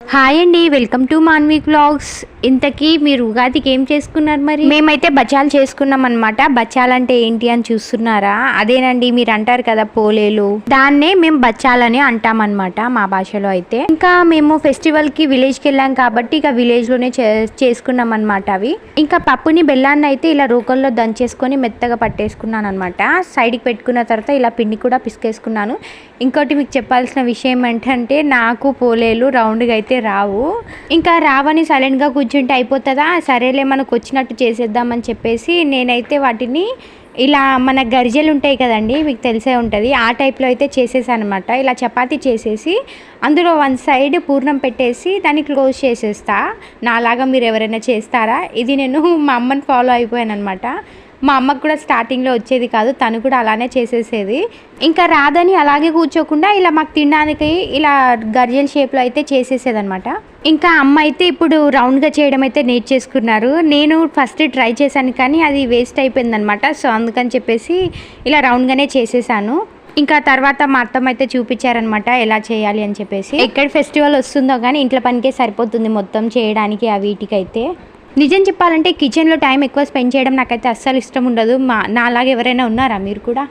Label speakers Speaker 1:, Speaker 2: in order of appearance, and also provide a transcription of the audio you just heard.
Speaker 1: Hi అండి welcome to Manvi blogs ఇంతకీ మీరు ఉగాదికి ఏం చేసుకున్నారు మరి? మేమైతే బచ్చాలు చేసుకున్నాం అనమాట బచ్చాలు అంటే ఏంటి అని చూస్తున్నారా? అదేనండి మీరు అంటారు కదా పోలేలు. దాన్నే మేము బచ్చాలని అంటాం అనమాట మా భాషలో అయితే. ఇంకా మేము ఫెస్టివల్కి విలేజ్కి వెళ్ళాం కాబట్టి ఇక విలేజ్లోనే చే- చేసుకున్నాం అనమాట అవి. ఇంకా పప్పుని బెల్లాన్ని అయితే ఇలా రోకల్లో దంచేసుకొని మెత్తగా పట్టేసుకున్నాను అనమాట సైడ్కి పెట్టుకున్న తర్వాత ఇలా పిండి కూడా పిసికేసుకున్నాను. ఇంకోటి మీకు చెప్పాల్సిన విషయం ఏంటంటే నాకు పోలేలు రౌండ్గా అయితే రావు. ఇంకా రావని సైలెంట్గా కూర్చుంటే అయిపోతుందా? సరేలే మనకు వచ్చినట్టు చేసేద్దామని చెప్పేసి నేనైతే వాటిని ఇలా మన గరిజెలు ఉంటాయి కదండి మీకు తెలిసే ఉంటుంది. ఆ టైప్లో అయితే చేసేసాను అనమాట ఇలా చపాతి చేసేసి అందులో వన్ సైడ్ పూర్ణం పెట్టేసి దాన్ని క్లోజ్ చేసేస్తా. నాలాగా మీరు ఎవరైనా చేస్తారా? ఇది నేను మా అమ్మని ఫాలో అయిపోయాను అనమాట మా అమ్మకు కూడా స్టార్టింగ్లో వచ్చేది కాదు తను కూడా అలానే చేసేసేది. ఇంకా రాదని అలాగే కూర్చోకుండా ఇలా మాకు తినడానికి ఇలా గర్జల షేప్లో అయితే చేసేసేదనమాట ఇంకా అమ్మ అయితే ఇప్పుడు రౌండ్గా చేయడం అయితే నేర్చేసుకున్నారు నేను ఫస్ట్ ట్రై చేశాను కానీ అది వేస్ట్ అయిపోయిందనమాట సో అందుకని చెప్పేసి ఇలా రౌండ్గానే చేసేసాను. ఇంకా తర్వాత మా అత్తమ్మ అయితే చూపించారనమాట ఎలా చేయాలి అని చెప్పేసి. ఎక్కడ ఫెస్టివల్ వస్తుందో కానీ ఇంట్లో పనికే సరిపోతుంది మొత్తం చేయడానికి ఆ వీటికైతే. నిజం చెప్పాలంటే కిచెన్లో టైం ఎక్కువ స్పెండ్ చేయడం నాకైతే అస్సలు ఇష్టం ఉండదు. మా నాలాగా ఎవరైనా ఉన్నారా మీరు కూడా?